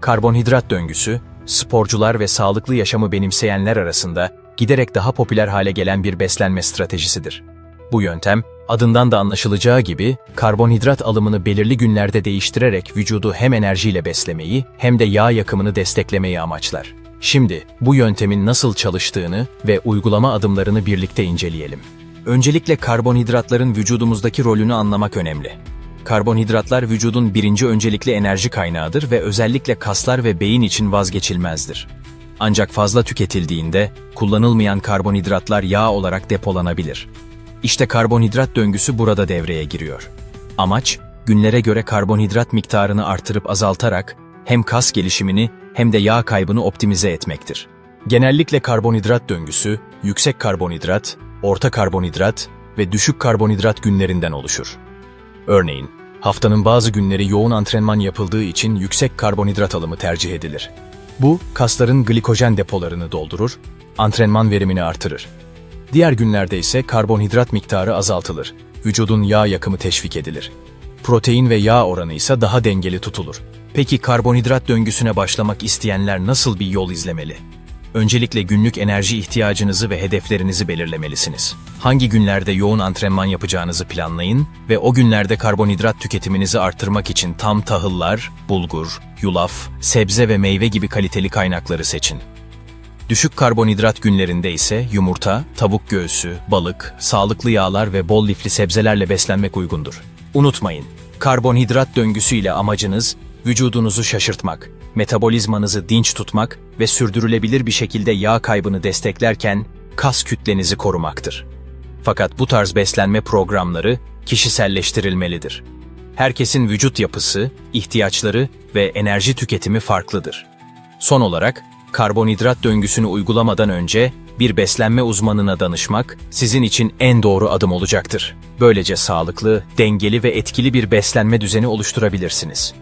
Karbonhidrat döngüsü, sporcular ve sağlıklı yaşamı benimseyenler arasında giderek daha popüler hale gelen bir beslenme stratejisidir. Bu yöntem, adından da anlaşılacağı gibi karbonhidrat alımını belirli günlerde değiştirerek vücudu hem enerjiyle beslemeyi hem de yağ yakımını desteklemeyi amaçlar. Şimdi bu yöntemin nasıl çalıştığını ve uygulama adımlarını birlikte inceleyelim. Öncelikle karbonhidratların vücudumuzdaki rolünü anlamak önemli. Karbonhidratlar vücudun birinci öncelikli enerji kaynağıdır ve özellikle kaslar ve beyin için vazgeçilmezdir. Ancak fazla tüketildiğinde kullanılmayan karbonhidratlar yağ olarak depolanabilir. İşte karbonhidrat döngüsü burada devreye giriyor. Amaç, günlere göre karbonhidrat miktarını artırıp azaltarak hem kas gelişimini hem de yağ kaybını optimize etmektir. Genellikle karbonhidrat döngüsü, yüksek karbonhidrat, orta karbonhidrat ve düşük karbonhidrat günlerinden oluşur. Örneğin, haftanın bazı günleri yoğun antrenman yapıldığı için yüksek karbonhidrat alımı tercih edilir. Bu, kasların glikojen depolarını doldurur, antrenman verimini artırır. Diğer günlerde ise karbonhidrat miktarı azaltılır, vücudun yağ yakımı teşvik edilir. Protein ve yağ oranı ise daha dengeli tutulur. Peki karbonhidrat döngüsüne başlamak isteyenler nasıl bir yol izlemeli? Öncelikle günlük enerji ihtiyacınızı ve hedeflerinizi belirlemelisiniz. Hangi günlerde yoğun antrenman yapacağınızı planlayın ve o günlerde karbonhidrat tüketiminizi arttırmak için tam tahıllar, bulgur, yulaf, sebze ve meyve gibi kaliteli kaynakları seçin. Düşük karbonhidrat günlerinde ise yumurta, tavuk göğsü, balık, sağlıklı yağlar ve bol lifli sebzelerle beslenmek uygundur. Unutmayın, karbonhidrat döngüsüyle amacınız vücudunuzu şaşırtmak, metabolizmanızı dinç tutmak ve sürdürülebilir bir şekilde yağ kaybını desteklerken kas kütlenizi korumaktır. Fakat bu tarz beslenme programları kişiselleştirilmelidir. Herkesin vücut yapısı, ihtiyaçları ve enerji tüketimi farklıdır. Son olarak, karbonhidrat döngüsünü uygulamadan önce bir beslenme uzmanına danışmak sizin için en doğru adım olacaktır. Böylece sağlıklı, dengeli ve etkili bir beslenme düzeni oluşturabilirsiniz.